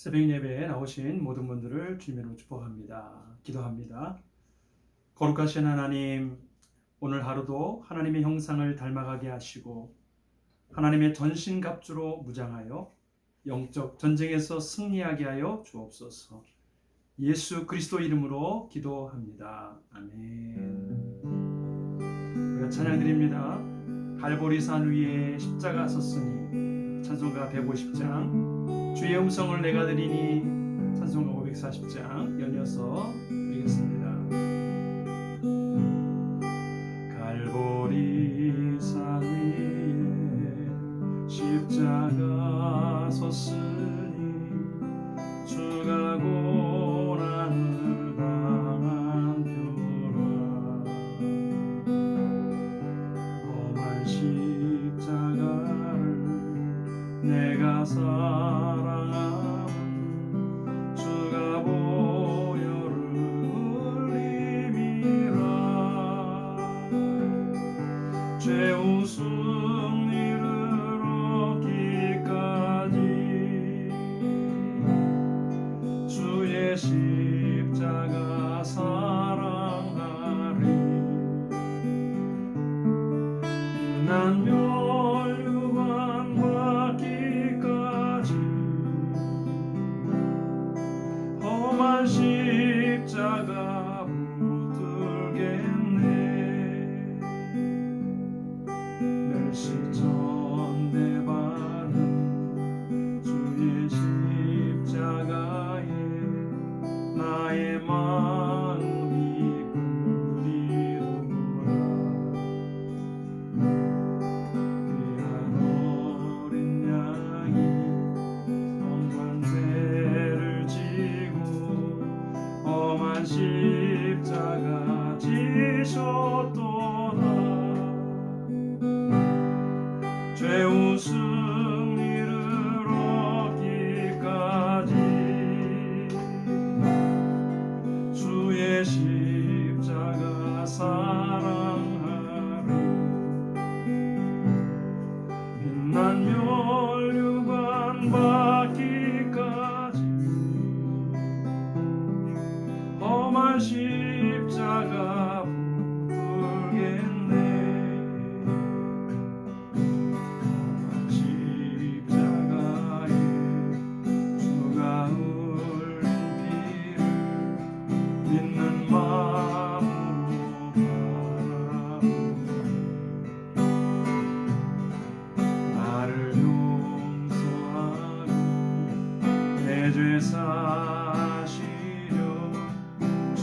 새벽 예배에 나오신 모든 분들을 주님으로 축복합니다. 기도합니다. 거룩하신 하나님, 오늘 하루도 하나님의 형상을 닮아가게 하시고 하나님의 전신갑주로 무장하여 영적 전쟁에서 승리하게 하여 주옵소서. 예수 그리스도 이름으로 기도합니다. 아멘. 우리가 찬양드립니다. 갈보리산 위에 십자가 섰으니 찬송가 150장 주의 음성을 내가 드리니 찬송가 540장 연이어서 드리겠습니다. 십자가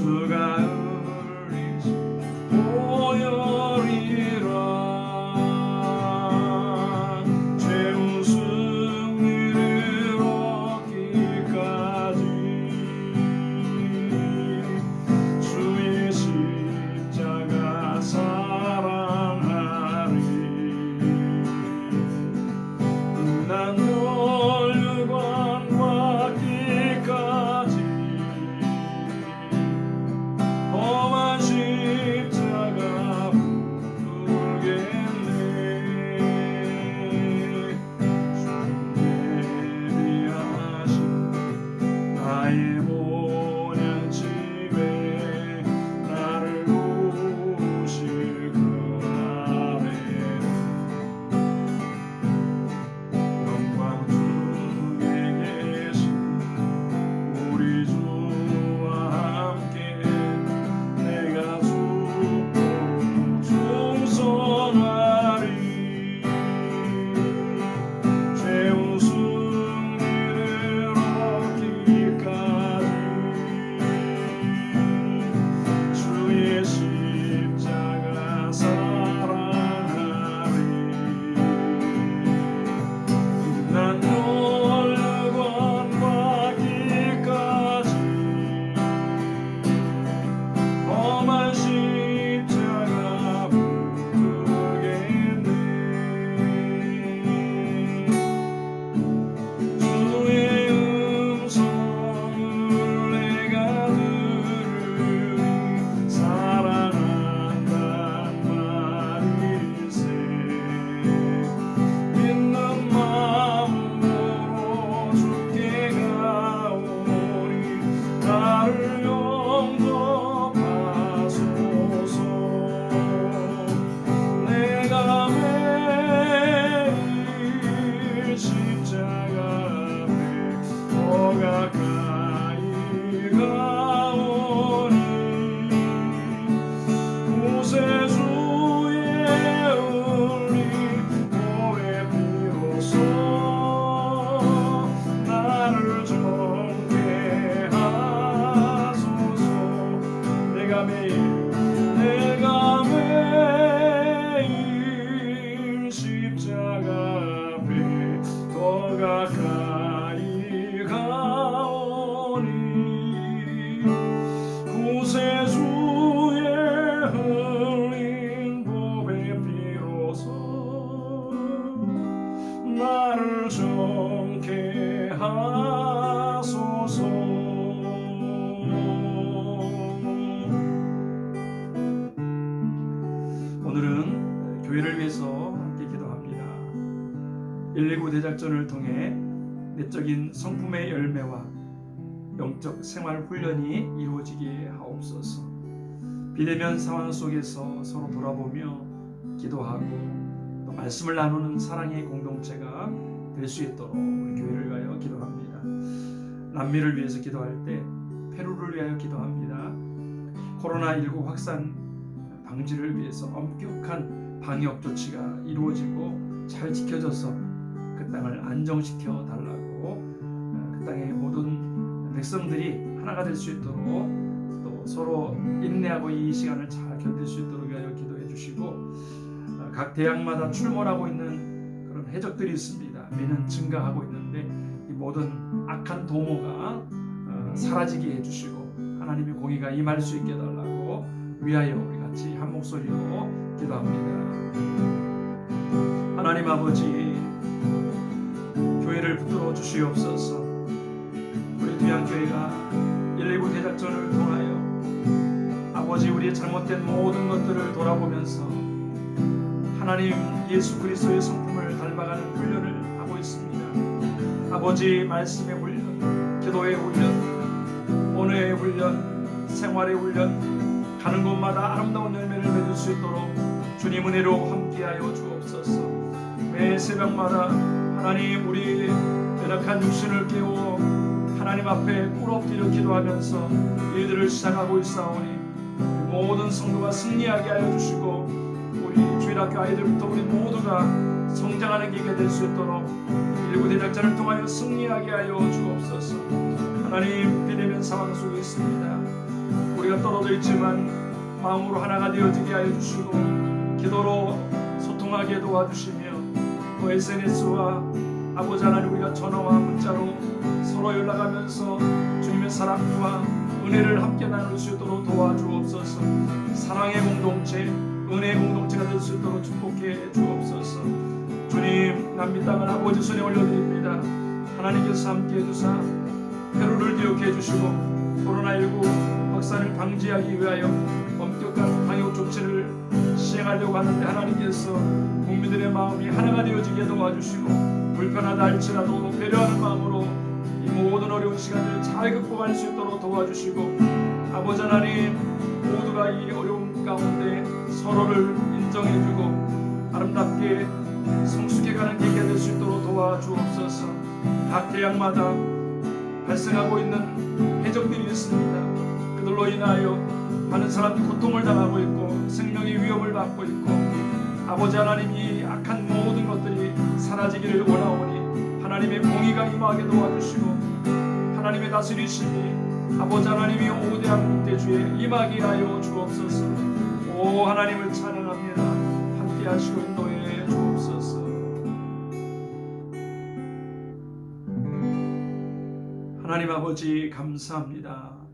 주가 교회를 위해서 함께 기도합니다. 119 대작전을 통해 내적인 성품의 열매와 영적 생활 훈련이 이루어지게 하옵소서. 비대면 상황 속에서 서로 돌아보며 기도하고 또 말씀을 나누는 사랑의 공동체가 될 수 있도록 우리 교회를 위하여 기도합니다. 남미를 위해서 기도할 때 페루를 위하여 기도합니다. 코로나19 확산 방지를 위해서 엄격한 방역 조치가 이루어지고 잘 지켜져서 그 땅을 안정시켜 달라고 어, 그 땅의 모든 백성들이 하나가 될 수 있도록 또 서로 인내하고 이 시간을 잘 견딜 수 있도록 위하여 기도해 주시고 어, 각 대학마다 출몰하고 있는 그런 해적들이 있습니다. 매년 증가하고 있는데 이 모든 악한 도모가 어, 사라지게 해주시고 하나님의 공의가 임할 수 있게 해달라고 위하여 우리 같이 한 목소리로 기도합니다. 하나님 아버지 교회를 붙들어 주시옵소서 우리 귀한교회가 119 대작전을 통하여 아버지 우리의 잘못된 모든 것들을 돌아보면서 하나님 예수 그리스도의 성품을 닮아가는 훈련을 하고 있습니다. 아버지 말씀의 훈련, 기도의 훈련, 언어의 훈련, 생활의 훈련, 가는 곳마다 아름다운 열매를 맺을 수 있도록 주님 은혜로 함께하여 주옵소서. 매 새벽마다 하나님 우리 연약한 육신을 깨워 하나님 앞에 꿇어엎드려 기도하면서 일들을 시작하고 있사오니 모든 성도가 승리하게 하여 주시고 우리 주일학교 아이들부터 우리 모두가 성장하는 기회가 될수 있도록 일부 대작전을 통하여 승리하게 하여 주옵소서. 하나님 비대면 상황 속에 있습니다. 우리가 떨어져 있지만 마음으로 하나가 되어지게 하여 주시고 기도로 소통하게 도와주시며 또 SNS와 아버지 하나님 우리가 전화와 문자로 서로 연락하면서 주님의 사랑과 은혜를 함께 나눌 수 있도록 도와주옵소서. 사랑의 공동체, 은혜의 공동체가 될 수 있도록 축복해 주옵소서. 주님, 남미 땅을 아버지 손에 올려드립니다. 하나님께서 함께 해주사 페루를 기억해 주시고 코로나19 확산을 방지하기 위하여 엄격한 방역 조치를 시행하려고 하는데 하나님께서 국민들의 마음이 하나가 되어지게 도와주시고 불편하다 할지라도 배려하는 마음으로 이 모든 어려운 시간을 잘 극복할 수 있도록 도와주시고 아버지 하나님 모두가 이 어려움 가운데 서로를 인정해주고 아름답게 성숙해가는 계기가 될 수 있도록 도와주옵소서. 각 대학마다 발생하고 있는 해적들이 있습니다. 그들로 인하여 많은 사람들이 고통을 당하고 있고 생명의 위협을 받고 있고 아버지 하나님 이 악한 모든 것들이 사라지기를 원하오니 하나님의 공의가 임하게 도와주시고 하나님의 다스리심이 아버지 하나님이 오 대한 국대주에 임하게 하여 주옵소서. 오 하나님을 찬양합니다. 함께 하시고 인도해 주옵소서. 하나님 아버지 감사합니다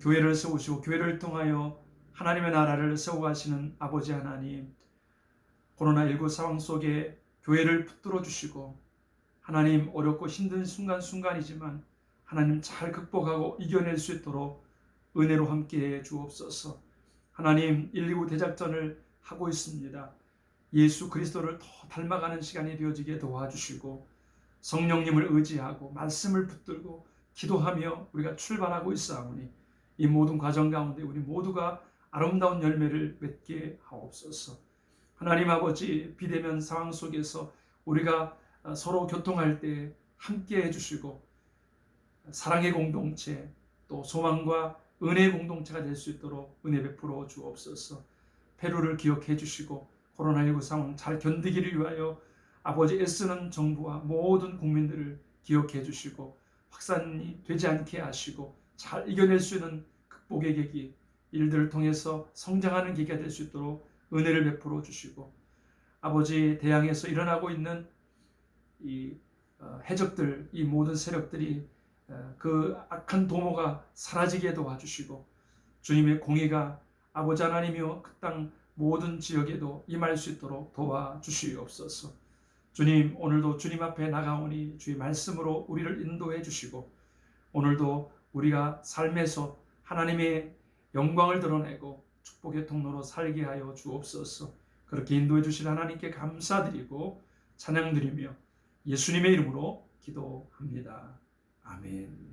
교회를 세우시고 교회를 통하여 하나님의 나라를 세워가시는 아버지 하나님 코로나19 상황 속에 교회를 붙들어 주시고 하나님 어렵고 힘든 순간순간이지만 하나님 잘 극복하고 이겨낼 수 있도록 은혜로 함께해 주옵소서. 하나님 119 대작전을 하고 있습니다. 예수 그리스도를 더 닮아가는 시간이 되어지게 도와주시고 성령님을 의지하고 말씀을 붙들고 기도하며 우리가 출발하고 있사오니 이 모든 과정 가운데 우리 모두가 아름다운 열매를 맺게 하옵소서. 하나님 아버지 비대면 상황 속에서 우리가 서로 교통할 때 함께 해주시고 사랑의 공동체 또 소망과 은혜의 공동체가 될 수 있도록 은혜 베풀어 주옵소서. 페루를 기억해 주시고 코로나19 상황 잘 견디기를 위하여 아버지 애쓰는 정부와 모든 국민들을 기억해 주시고 확산이 되지 않게 하시고 잘 이겨낼 수 있는 극복의 계기 일들을 통해서 성장하는 계기가 될 수 있도록 은혜를 베풀어 주시고 아버지 대양에서 일어나고 있는 이 어, 해적들 이 모든 세력들이 어, 그 악한 도모가 사라지게 도와주시고 주님의 공의가 아버지 하나님이여 그 땅 모든 지역에도 임할 수 있도록 도와주시옵소서. 주님 오늘도 주님 앞에 나가오니 주의 말씀으로 우리를 인도해 주시고 오늘도 우리가 삶에서 하나님의 영광을 드러내고 축복의 통로로 살게 하여 주옵소서. 그렇게 인도해 주신 하나님께 감사드리고 찬양드리며 예수님의 이름으로 기도합니다. 아멘.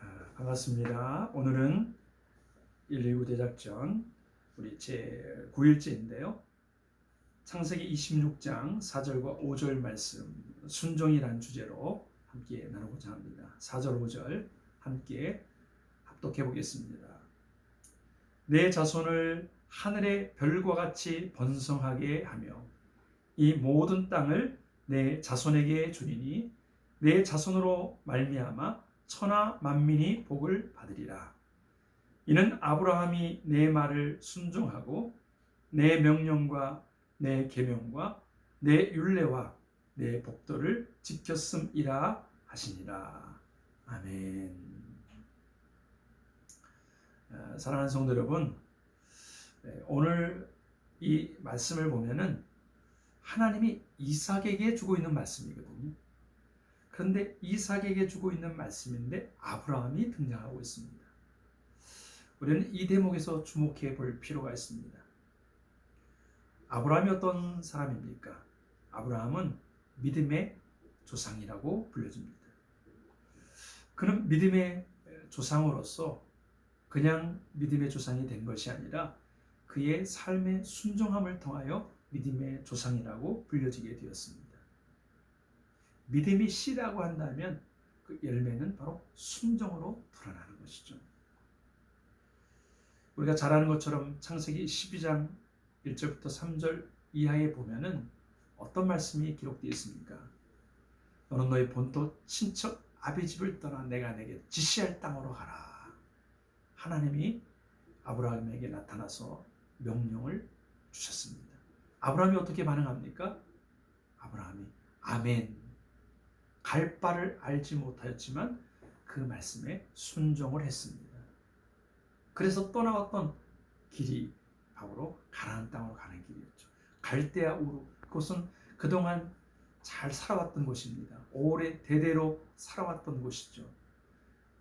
아, 반갑습니다. 오늘은 119 대작전 우리 제 9일째인데요. 창세기 26장 4절과 5절 말씀 순종이란 주제로 함께 나누고자 합니다. 4절 5절 함께 합독해 보겠습니다. 내 자손을 하늘의 별과 같이 번성하게 하며 이 모든 땅을 내 자손에게 주리니 내 자손으로 말미암아 천하 만민이 복을 받으리라. 이는 아브라함이 내 말을 순종하고 내 명령과 내 계명과 내 율례와 내 법도를 지켰음이라 하시니라. 아멘. 아, 사랑하는 성도 여러분, 네, 오늘 이 말씀을 보면은 하나님이 이삭에게 주고 있는 말씀이거든요. 그런데 이삭에게 주고 있는 말씀인데 아브라함이 등장하고 있습니다. 우리는 이 대목에서 주목해 볼 필요가 있습니다. 아브라함이 어떤 사람입니까? 아브라함은 믿음의 조상이라고 불려집니다. 그는 믿음의 조상으로서 그냥 믿음의 조상이 된 것이 아니라 그의 삶의 순종함을 통하여 믿음의 조상이라고 불려지게 되었습니다. 믿음이 씨라고 한다면 그 열매는 바로 순종으로 드러나는 것이죠. 우리가 잘 아는 것처럼 창세기 12장 1절부터 3절 이하에 보면은 어떤 말씀이 기록되어 있습니까? 너는 너의 본토 친척 아비 집을 떠나 내가 내게 지시할 땅으로 가라. 하나님이 아브라함에게 나타나서 명령을 주셨습니다. 아브라함이 어떻게 반응합니까? 아브라함이 아멘. 갈 바를 알지 못하였지만 그 말씀에 순종을 했습니다. 그래서 떠나왔던 길이 바로 가나안 땅으로 가는 길이었죠. 갈대아 우르 그것은 그동안 잘 살아왔던 곳입니다. 오래 대대로 살아왔던 곳이죠.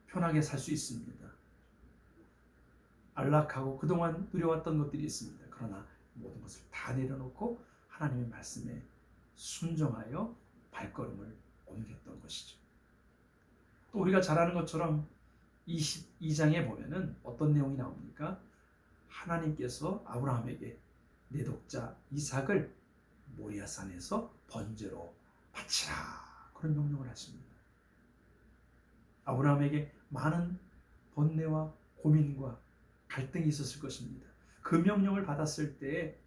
편하게 살 수 있습니다. 안락하고 그동안 누려왔던 것들이 있습니다. 그러나 모든 것을 다 내려놓고 하나님의 말씀에 순종하여 발걸음을 옮겼던 것이죠. 또 우리가 잘 아는 것처럼 22장에 보면은 어떤 내용이 나옵니까? 하나님께서 아브라함에게 내 독자 이삭을 모리아산에서 번제로 바치라 그런 명령을 하십니다. 아브라함에게 많은 번뇌와 고민과 갈등이 있었을 것입니다. 그 명령을 받았을 때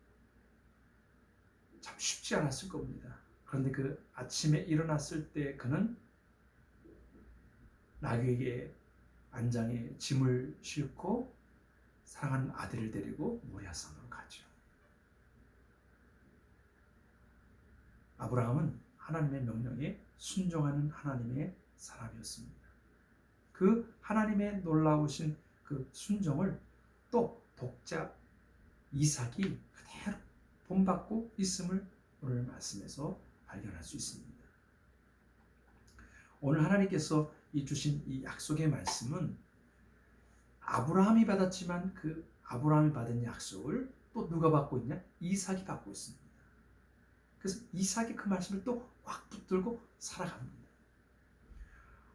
참 쉽지 않았을 겁니다. 그런데 그 아침에 일어났을 때 그는 나귀에게 안장에 짐을 싣고 사랑하는 아들을 데리고 모리아산으로 가죠. 아브라함은 하나님의 명령에 순종하는 하나님의 사람이었습니다. 그 하나님의 놀라우신 그 순종을 또 독자 이삭이 그대로 본받고 있음을 오늘 말씀에서 발견할 수 있습니다. 오늘 하나님께서 이 주신 이 약속의 말씀은 아브라함이 받았지만 그 아브라함이 받은 약속을 또 누가 받고 있냐? 이삭이 받고 있습니다. 그래서 이삭이 그 말씀을 또확 붙들고 살아갑니다.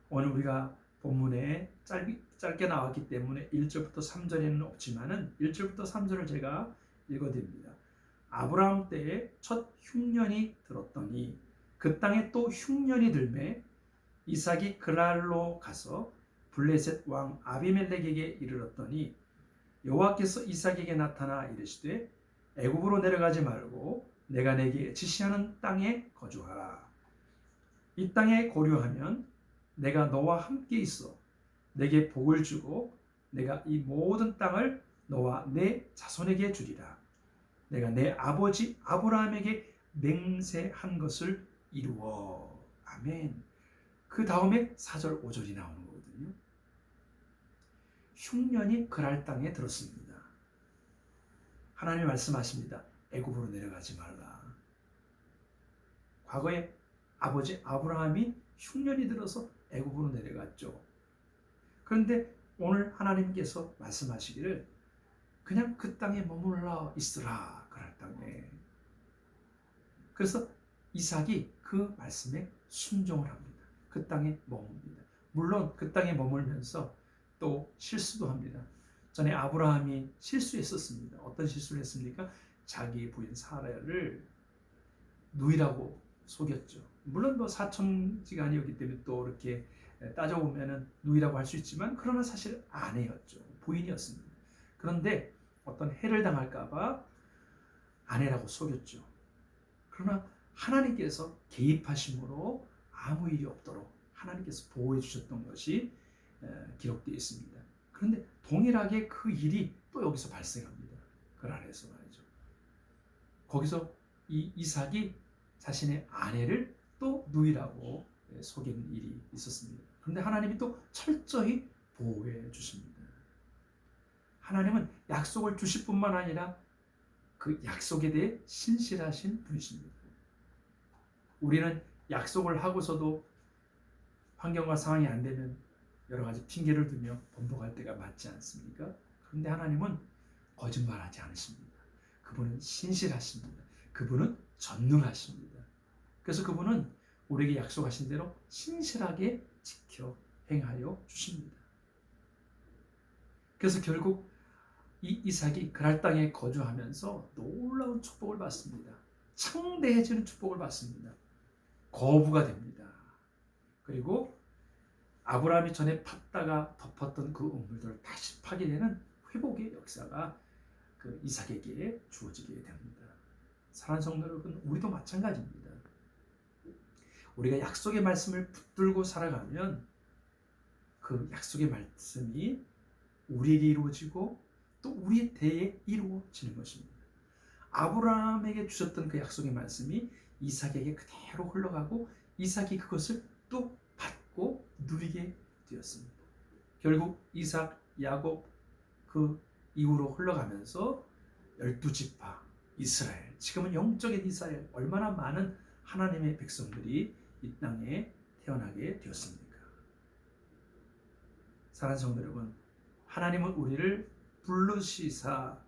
오늘 우리가 본문에 짧게, 짧게 나왔기 때문에 1절부터 3절에는 없지만은 1절부터 3절을 제가 읽어드립니다. 아브라함 때에 첫 흉년이 들었더니 그 땅에 또 흉년이 들매 이삭이 그랄로 가서 블레셋 왕 아비멜렉에게 이르렀더니 여호와께서 이삭에게 나타나 이르시되 애굽으로 내려가지 말고 내가 내게 지시하는 땅에 거주하라. 이 땅에 거류하면 내가 너와 함께 있어 내게 복을 주고 내가 이 모든 땅을 너와 내 자손에게 주리라. 내가 내 아버지 아브라함에게 맹세한 것을 이루어. 아멘. 그 다음에 4절 5절이 나오는. 흉년이 그랄 땅에 들었습니다. 하나님 말씀하십니다. 애굽으로 내려가지 말라. 과거에 아버지 아브라함이 흉년이 들어서 애굽으로 내려갔죠. 그런데 오늘 하나님께서 말씀하시기를 그냥 그 땅에 머물러 있으라 그럴 땅에 그래서 이삭이 그 말씀에 순종을 합니다. 그 땅에 머뭅니다. 물론 그 땅에 머물면서 또 실수도 합니다. 전에 아브라함이 실수했었습니다. 어떤 실수를 했습니까? 자기 부인 사라를 누이라고 속였죠. 물론 뭐 사촌지간이었기 때문에 또 이렇게 따져보면은 누이라고 할 수 있지만 그러나 사실 아내였죠. 부인이었습니다. 그런데 어떤 해를 당할까봐 아내라고 속였죠. 그러나 하나님께서 개입하심으로 아무 일이 없도록 하나님께서 보호해 주셨던 것이 기록되어 있습니다. 그런데 동일하게 그 일이 또 여기서 발생합니다. 그 안에서 말이죠. 거기서 이 이삭이 자신의 아내를 또 누이라고 속이는 일이 있었습니다. 그런데 하나님이 또 철저히 보호해 주십니다. 하나님은 약속을 주실 뿐만 아니라 그 약속에 대해 신실하신 분이십니다. 우리는 약속을 하고서도 환경과 상황이 안 되면 여러 가지 핑계를 들며 번복할 때가 많지 않습니까? 그런데 하나님은 거짓말하지 않으십니다. 그분은 신실하십니다. 그분은 전능하십니다. 그래서 그분은 우리에게 약속하신 대로 신실하게 지켜 행하여 주십니다. 그래서 결국 이 이삭이 그랄 땅에 거주하면서 놀라운 축복을 받습니다. 창대해지는 축복을 받습니다. 거부가 됩니다. 그리고 아브라함이 전에 팠다가 덮었던 그 우물들을 다시 파게 되는 회복의 역사가 그 이삭에게 주어지게 됩니다. 사랑하는 성도 여러분, 우리도 마찬가지입니다. 우리가 약속의 말씀을 붙들고 살아가면 그 약속의 말씀이 우리에게 이루어지고 또 우리의 대에 이루어지는 것입니다. 아브라함에게 주셨던 그 약속의 말씀이 이삭에게 그대로 흘러가고 이삭이 그것을 또 받고 누리게 되었습니다. 결국 이삭, 야곱 그 이후로 흘러가면서 열두 지파 이스라엘 지금은 영적인 이스라엘 얼마나 많은 하나님의 백성들이 이 땅에 태어나게 되었습니까? 사랑하는 성도 여러분, 하나님은 우리를 부르시사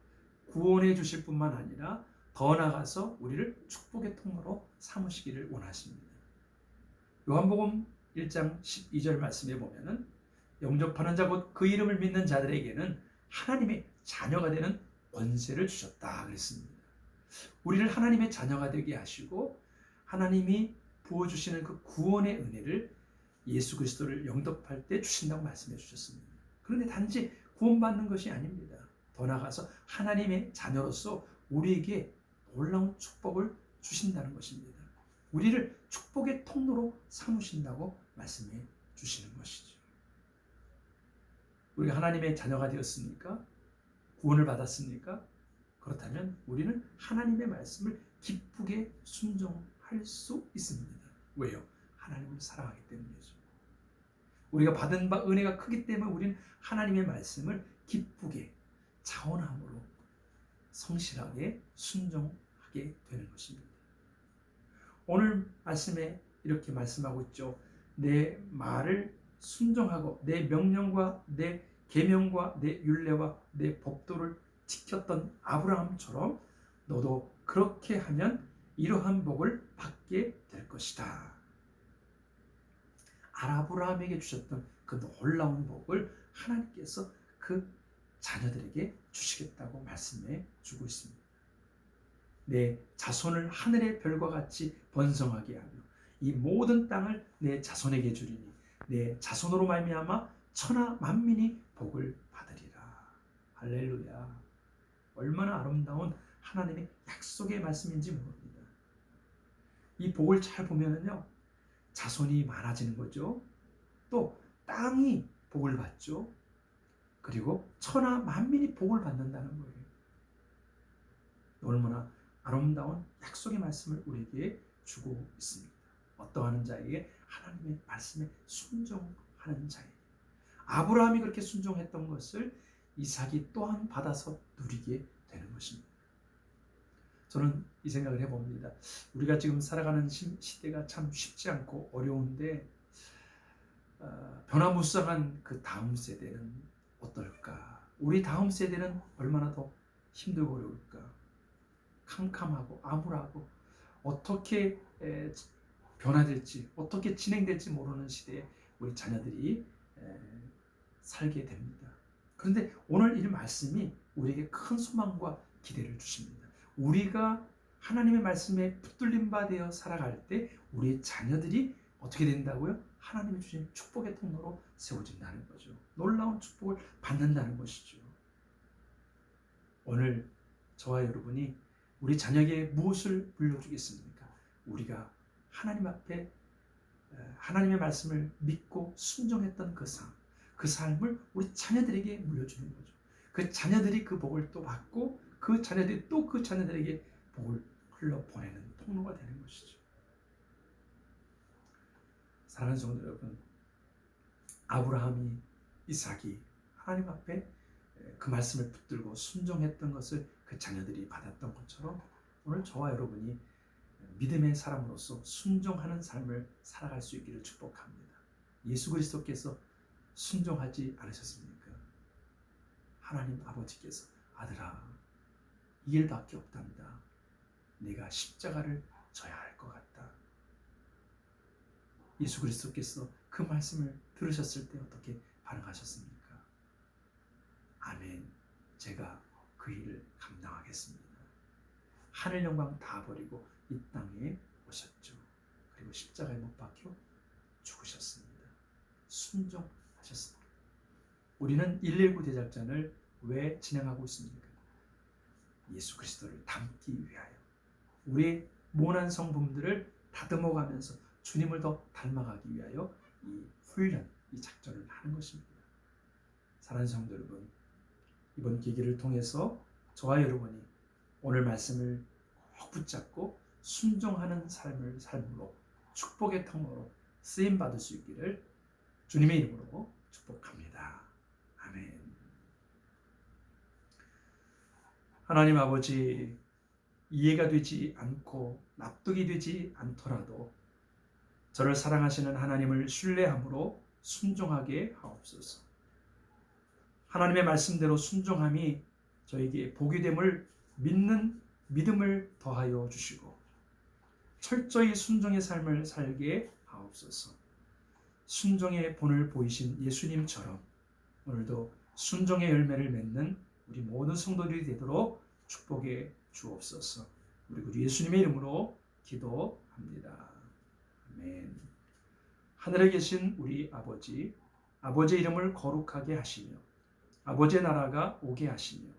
구원해 주실 뿐만 아니라 더 나아가서 우리를 축복의 통로로 삼으시기를 원하십니다. 요한복음 1장 12절 말씀에 보면은 영접하는 자 곧 그 이름을 믿는 자들에게는 하나님의 자녀가 되는 권세를 주셨다 그랬습니다. 우리를 하나님의 자녀가 되게 하시고 하나님이 부어 주시는 그 구원의 은혜를 예수 그리스도를 영접할 때 주신다고 말씀해 주셨습니다. 그런데 단지 구원받는 것이 아닙니다. 더 나아가서 하나님의 자녀로서 우리에게 놀라운 축복을 주신다는 것입니다. 우리를 축복의 통로로 삼으신다고 말씀해 주시는 것이죠. 우리가 하나님의 자녀가 되었습니까? 구원을 받았습니까? 그렇다면 우리는 하나님의 말씀을 기쁘게 순종할 수 있습니다. 왜요? 하나님을 사랑하기 때문이죠. 우리가 받은 바 은혜가 크기 때문에 우리는 하나님의 말씀을 기쁘게 자원함으로 성실하게 순종하게 되는 것입니다. 오늘 말씀에 이렇게 말씀하고 있죠. 내 말을 순종하고 내 명령과 내 계명과 내 율례와 내 법도를 지켰던 아브라함처럼 너도 그렇게 하면 이러한 복을 받게 될 것이다. 아브라함에게 주셨던 그 놀라운 복을 하나님께서 그 자녀들에게 주시겠다고 말씀해 주고 있습니다. 내 자손을 하늘의 별과 같이 번성하게 하며 이 모든 땅을 내 자손에게 주리니 내 자손으로 말미암아 천하 만민이 복을 받으리라. 할렐루야. 얼마나 아름다운 하나님의 약속의 말씀인지 모릅니다. 이 복을 잘 보면은요. 자손이 많아지는 거죠. 또 땅이 복을 받죠. 그리고 천하 만민이 복을 받는다는 거예요. 얼마나 아름다운 약속의 말씀을 우리에게 주고 있습니다. 어떠하는 자에게 하나님의 말씀에 순종하는 자에게 아브라함이 그렇게 순종했던 것을 이삭이 또한 받아서 누리게 되는 것입니다. 저는 이 생각을 해봅니다. 우리가 지금 살아가는 시대가 참 쉽지 않고 어려운데 어, 변화무쌍한 그 다음 세대는 어떨까? 우리 다음 세대는 얼마나 더 힘들고 어려울까? 캄캄하고 암울하고 어떻게 에, 변화될지 어떻게 진행될지 모르는 시대에 우리 자녀들이 에, 살게 됩니다. 그런데 오늘 이 말씀이 우리에게 큰 소망과 기대를 주십니다. 우리가 하나님의 말씀에 붙들린 바 되어 살아갈 때 우리의 자녀들이 어떻게 된다고요? 하나님이 주신 축복의 통로로 세워진다는 거죠. 놀라운 축복을 받는다는 것이죠. 오늘 저와 여러분이 우리 자녀에게 무엇을 물려주겠습니까? 우리가 하나님 앞에 에, 하나님의 말씀을 믿고 순종했던 그 삶, 그 삶을 우리 자녀들에게 물려주는 거죠. 그 자녀들이 그 복을 또 받고 그 자녀들이 또 그 자녀들에게 복을 흘러 보내는 통로가 되는 것이죠. 사랑하는 성도 여러분, 아브라함이 이삭이 하나님 앞에 그 말씀을 붙들고 순종했던 것을 그 자녀들이 받았던 것처럼 오늘 저와 여러분이 믿음의 사람으로서 순종하는 삶을 살아갈 수 있기를 축복합니다. 예수 그리스도께서 순종하지 않으셨습니까? 하나님 아버지께서 아들아 이 일밖에 없답니다. 내가 십자가를 져야 할 것 같다. 예수 그리스도께서 그 말씀을 들으셨을 때 어떻게 반응하셨습니까? 아멘. 제가 그 일을 감당하겠습니다. 하늘 영광 다 버리고 이 땅에 오셨죠. 그리고 십자가에 못 박혀 죽으셨습니다. 순종하셨습니다. 우리는 119 대작전을 왜 진행하고 있습니까? 예수 그리스도를 닮기 위하여 우리의 모난 성품들을 다듬어가면서 주님을 더 닮아가기 위하여 이 훈련, 이 작전을 하는 것입니다. 사랑하는 성도 여러분, 이번 계기를 통해서 저와 여러분이 오늘 말씀을 꼭 붙잡고 순종하는 삶을 삶으로 축복의 통로로 쓰임 받을 수 있기를 주님의 이름으로 축복합니다. 아멘. 하나님 아버지 이해가 되지 않고 납득이 되지 않더라도 저를 사랑하시는 하나님을 신뢰함으로 순종하게 하옵소서. 하나님의 말씀대로 순종함이 저에게 복이 됨을 믿는 믿음을 더하여 주시고 철저히 순종의 삶을 살게 하옵소서. 순종의 본을 보이신 예수님처럼 오늘도 순종의 열매를 맺는 우리 모든 성도들이 되도록 축복해 주옵소서. 우리 그 예수님의 이름으로 기도합니다. 아멘. 하늘에 계신 우리 아버지, 아버지의 이름을 거룩하게 하시며 아버지의 나라가 오게 하시며